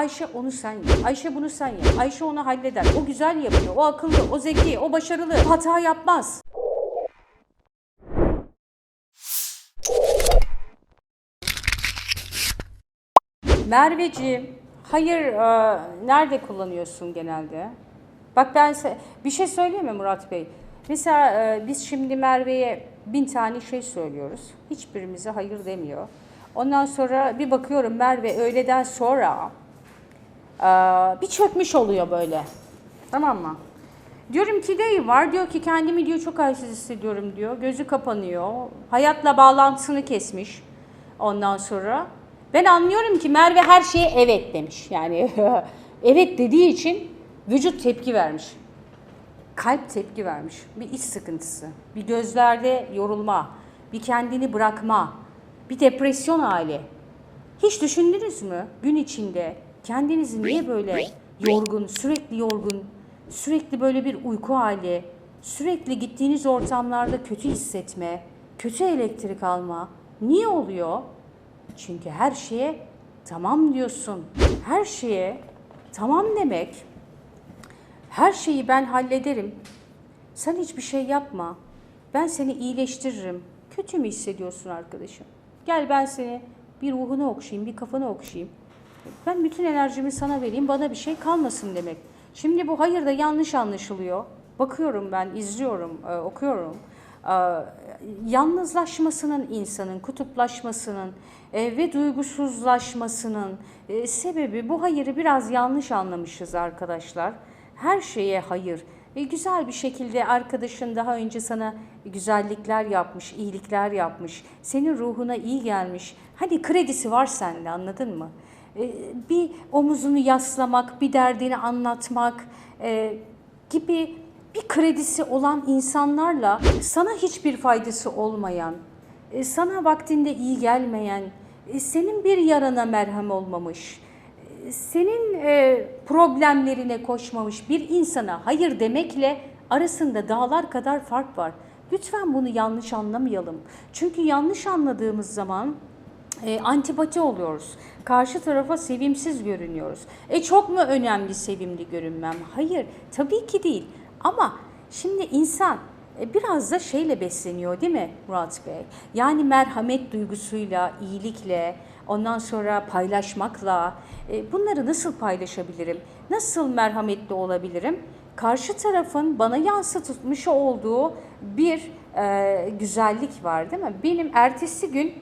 Ayşe onu sen ye. Ayşe bunu sen ye. Ayşe onu halleder. O güzel yapıyor. O akıllı, o zeki, o başarılı. Hata yapmaz. Merveciğim, hayır e, nerede kullanıyorsun genelde? Bak ben bir şey söyleyeyim mi Murat Bey? Mesela e, biz şimdi Merve'ye bin tane şey söylüyoruz. Hiçbirimize hayır demiyor. Ondan sonra bir bakıyorum Merve öğleden sonra bir çökmüş oluyor böyle. Tamam mı? Diyorum ki neyi var? Diyor ki kendimi diyor çok halsiz hissediyorum diyor. Gözü kapanıyor. Hayatla bağlantısını kesmiş. Ondan sonra ben anlıyorum ki Merve her şeye evet demiş. Yani evet dediği için vücut tepki vermiş. Kalp tepki vermiş. Bir iç sıkıntısı, bir gözlerde yorulma, bir kendini bırakma, bir depresyon hali. Hiç düşündünüz mü gün içinde kendinizi niye böyle yorgun, sürekli yorgun, sürekli böyle bir uyku hali, sürekli gittiğiniz ortamlarda kötü hissetme, kötü elektrik alma niye oluyor? Çünkü her şeye tamam diyorsun. Her şeye tamam demek her şeyi ben hallederim. Sen hiçbir şey yapma. Ben seni iyileştiririm. Kötü mü hissediyorsun arkadaşım? Gel ben seni bir ruhunu okşayayım, bir kafanı okşayayım. Ben bütün enerjimi sana vereyim, bana bir şey kalmasın demek. Şimdi bu hayır da yanlış anlaşılıyor. Bakıyorum ben, izliyorum, e, okuyorum. E, yalnızlaşmasının insanın, kutuplaşmasının e, ve duygusuzlaşmasının sebebi bu hayırı biraz yanlış anlamışız arkadaşlar. Her şeye hayır. E, güzel bir şekilde arkadaşın daha önce sana güzellikler yapmış, iyilikler yapmış, senin ruhuna iyi gelmiş. Hadi kredisi var sende anladın mı? E, bir omuzunu yaslamak, bir derdini anlatmak e, gibi bir kredisi olan insanlarla sana hiçbir faydası olmayan, e, sana vaktinde iyi gelmeyen, e, senin bir yarana merhem olmamış, senin problemlerine koşmamış bir insana hayır demekle arasında dağlar kadar fark var. Lütfen bunu yanlış anlamayalım. Çünkü yanlış anladığımız zaman e, antipati oluyoruz. Karşı tarafa sevimsiz görünüyoruz. E çok mu önemli sevimli görünmem? Hayır, tabii ki değil. Ama şimdi insan e, biraz da şeyle besleniyor değil mi Murat Bey? Yani merhamet duygusuyla, iyilikle, ondan sonra paylaşmakla e, bunları nasıl paylaşabilirim? Nasıl merhametli olabilirim? Karşı tarafın bana yansıtmış olduğu bir e, güzellik var değil mi? Benim ertesi gün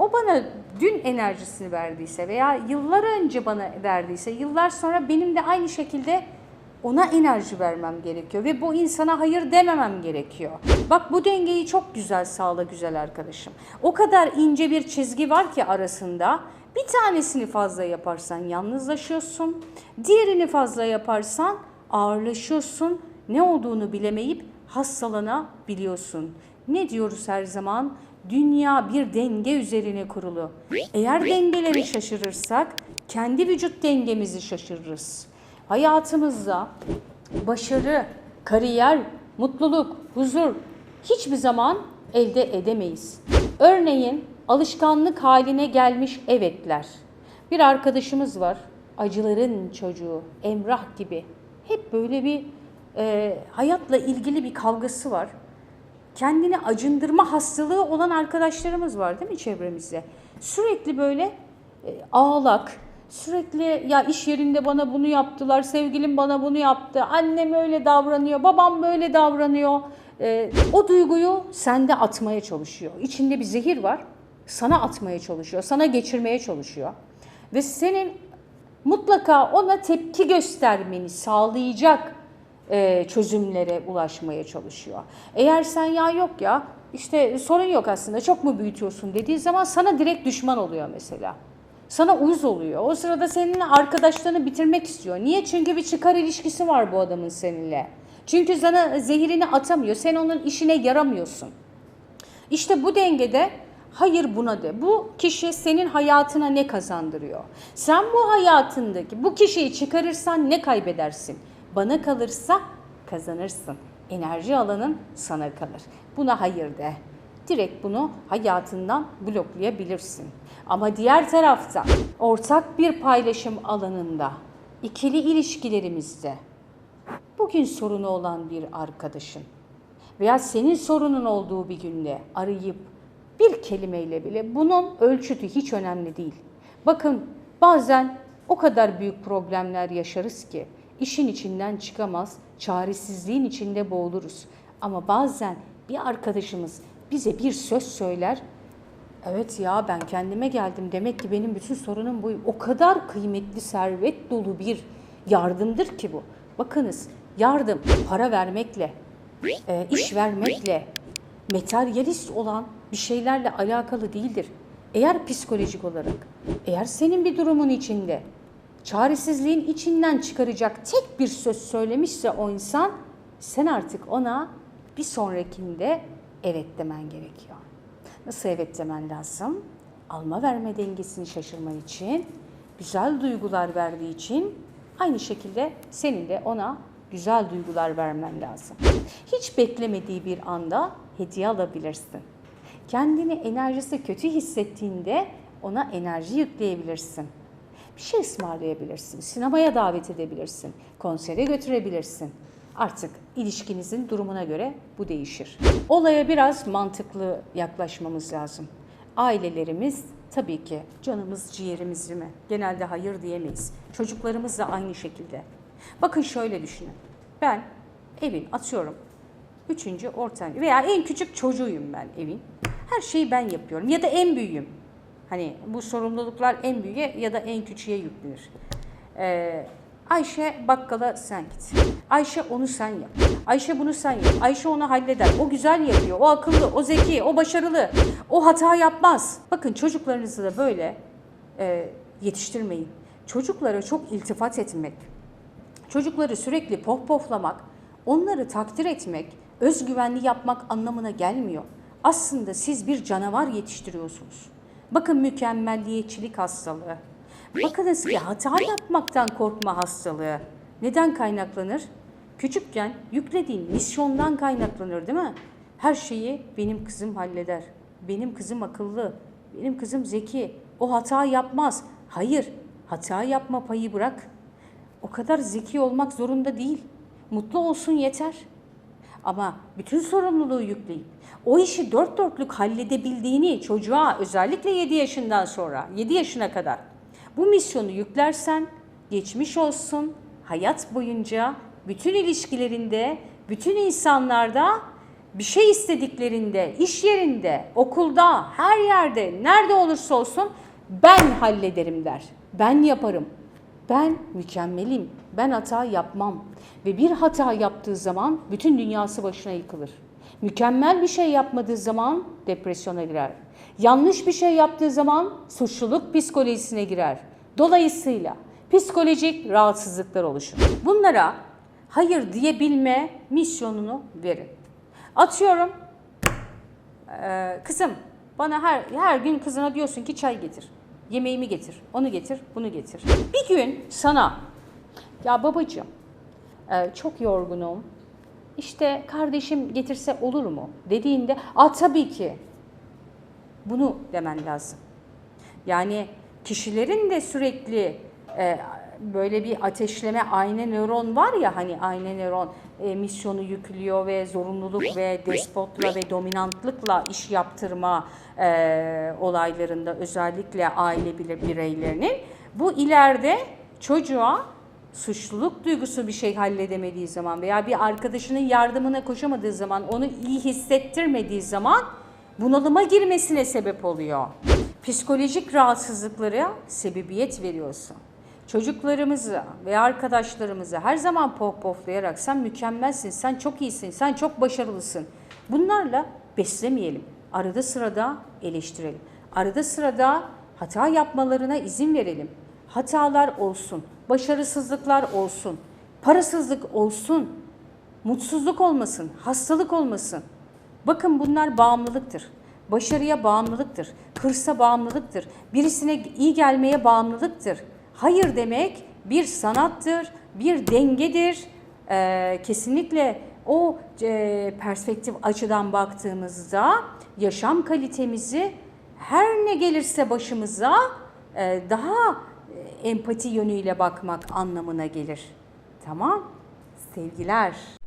o bana dün enerjisini verdiyse veya yıllar önce bana verdiyse, yıllar sonra benim de aynı şekilde ona enerji vermem gerekiyor ve bu insana hayır dememem gerekiyor. Bak bu dengeyi çok güzel sağla güzel arkadaşım. O kadar ince bir çizgi var ki arasında. Bir tanesini fazla yaparsan yalnızlaşıyorsun. Diğerini fazla yaparsan ağırlaşıyorsun. Ne olduğunu bilemeyip hastalanabiliyorsun. Ne diyoruz her zaman? Dünya bir denge üzerine kurulu. Eğer dengeleri şaşırırsak kendi vücut dengemizi şaşırırız. Hayatımızda başarı, kariyer, mutluluk, huzur hiçbir zaman elde edemeyiz. Örneğin alışkanlık haline gelmiş evetler. Bir arkadaşımız var, acıların çocuğu, Emrah gibi. Hep böyle bir e, hayatla ilgili bir kavgası var kendini acındırma hastalığı olan arkadaşlarımız var değil mi çevremizde? Sürekli böyle e, ağlak, sürekli ya iş yerinde bana bunu yaptılar, sevgilim bana bunu yaptı, annem öyle davranıyor, babam böyle davranıyor. E, o duyguyu sende atmaya çalışıyor. İçinde bir zehir var, sana atmaya çalışıyor, sana geçirmeye çalışıyor. Ve senin mutlaka ona tepki göstermeni sağlayacak e, çözümlere ulaşmaya çalışıyor. Eğer sen ya yok ya işte sorun yok aslında çok mu büyütüyorsun dediği zaman sana direkt düşman oluyor mesela. Sana uyuz oluyor. O sırada senin arkadaşlarını bitirmek istiyor. Niye? Çünkü bir çıkar ilişkisi var bu adamın seninle. Çünkü sana zehirini atamıyor. Sen onun işine yaramıyorsun. İşte bu dengede hayır buna de. Bu kişi senin hayatına ne kazandırıyor? Sen bu hayatındaki bu kişiyi çıkarırsan ne kaybedersin? Bana kalırsa kazanırsın. Enerji alanın sana kalır. Buna hayır de. Direkt bunu hayatından bloklayabilirsin. Ama diğer tarafta ortak bir paylaşım alanında, ikili ilişkilerimizde bugün sorunu olan bir arkadaşın veya senin sorunun olduğu bir günde arayıp bir kelimeyle bile bunun ölçütü hiç önemli değil. Bakın bazen o kadar büyük problemler yaşarız ki işin içinden çıkamaz, çaresizliğin içinde boğuluruz. Ama bazen bir arkadaşımız bize bir söz söyler. Evet ya ben kendime geldim. Demek ki benim bütün sorunum bu. O kadar kıymetli, servet dolu bir yardımdır ki bu. Bakınız yardım para vermekle, e, iş vermekle, materyalist olan bir şeylerle alakalı değildir. Eğer psikolojik olarak, eğer senin bir durumun içinde çaresizliğin içinden çıkaracak tek bir söz söylemişse o insan, sen artık ona bir sonrakinde evet demen gerekiyor. Nasıl evet demen lazım? Alma verme dengesini şaşırman için, güzel duygular verdiği için aynı şekilde senin de ona güzel duygular vermen lazım. Hiç beklemediği bir anda hediye alabilirsin. Kendini enerjisi kötü hissettiğinde ona enerji yükleyebilirsin. Bir şey ısmarlayabilirsin, sinemaya davet edebilirsin, konsere götürebilirsin. Artık ilişkinizin durumuna göre bu değişir. Olaya biraz mantıklı yaklaşmamız lazım. Ailelerimiz tabii ki canımız ciğerimiz mi? Genelde hayır diyemeyiz. Çocuklarımız da aynı şekilde. Bakın şöyle düşünün. Ben evin atıyorum üçüncü orta veya en küçük çocuğuyum ben evin. Her şeyi ben yapıyorum ya da en büyüğüm. Hani bu sorumluluklar en büyüğe ya da en küçüğe yüklenir. Ee, Ayşe bakkala sen git. Ayşe onu sen yap. Ayşe bunu sen yap. Ayşe onu halleder. O güzel yapıyor. O akıllı, o zeki, o başarılı. O hata yapmaz. Bakın çocuklarınızı da böyle e, yetiştirmeyin. Çocuklara çok iltifat etmek, çocukları sürekli pohpohlamak, onları takdir etmek, özgüvenli yapmak anlamına gelmiyor. Aslında siz bir canavar yetiştiriyorsunuz. Bakın mükemmelliyetçilik hastalığı. Bakınız ki hata yapmaktan korkma hastalığı. Neden kaynaklanır? Küçükken yüklediğin misyondan kaynaklanır değil mi? Her şeyi benim kızım halleder. Benim kızım akıllı. Benim kızım zeki. O hata yapmaz. Hayır, hata yapma payı bırak. O kadar zeki olmak zorunda değil. Mutlu olsun yeter. Ama bütün sorumluluğu yükleyip o işi dört dörtlük halledebildiğini çocuğa özellikle 7 yaşından sonra, 7 yaşına kadar bu misyonu yüklersen geçmiş olsun hayat boyunca bütün ilişkilerinde, bütün insanlarda bir şey istediklerinde, iş yerinde, okulda, her yerde, nerede olursa olsun ben hallederim der. Ben yaparım. Ben mükemmelim. Ben hata yapmam. Ve bir hata yaptığı zaman bütün dünyası başına yıkılır. Mükemmel bir şey yapmadığı zaman depresyona girer. Yanlış bir şey yaptığı zaman suçluluk psikolojisine girer. Dolayısıyla psikolojik rahatsızlıklar oluşur. Bunlara hayır diyebilme misyonunu verin. Atıyorum, kızım bana her her gün kızına diyorsun ki çay getir. Yemeğimi getir, onu getir, bunu getir. Bir gün sana ya babacığım e, çok yorgunum. İşte kardeşim getirse olur mu dediğinde a tabii ki bunu demen lazım. Yani kişilerin de sürekli e, böyle bir ateşleme ayna nöron var ya hani ayna nöron e, misyonu yüklüyor ve zorunluluk ve despotla ve dominantlıkla iş yaptırma e, olaylarında özellikle aile bile bireylerinin bu ileride çocuğa suçluluk duygusu bir şey halledemediği zaman veya bir arkadaşının yardımına koşamadığı zaman onu iyi hissettirmediği zaman bunalıma girmesine sebep oluyor. Psikolojik rahatsızlıklara sebebiyet veriyorsun. Çocuklarımızı ve arkadaşlarımızı her zaman pohpohlayarak sen mükemmelsin, sen çok iyisin, sen çok başarılısın. Bunlarla beslemeyelim. Arada sırada eleştirelim. Arada sırada hata yapmalarına izin verelim. Hatalar olsun, başarısızlıklar olsun, parasızlık olsun, mutsuzluk olmasın, hastalık olmasın. Bakın bunlar bağımlılıktır. Başarıya bağımlılıktır. Hırsa bağımlılıktır. Birisine iyi gelmeye bağımlılıktır. Hayır demek bir sanattır, bir dengedir. Ee, kesinlikle o e, perspektif açıdan baktığımızda yaşam kalitemizi her ne gelirse başımıza e, daha e, empati yönüyle bakmak anlamına gelir. Tamam? Sevgiler.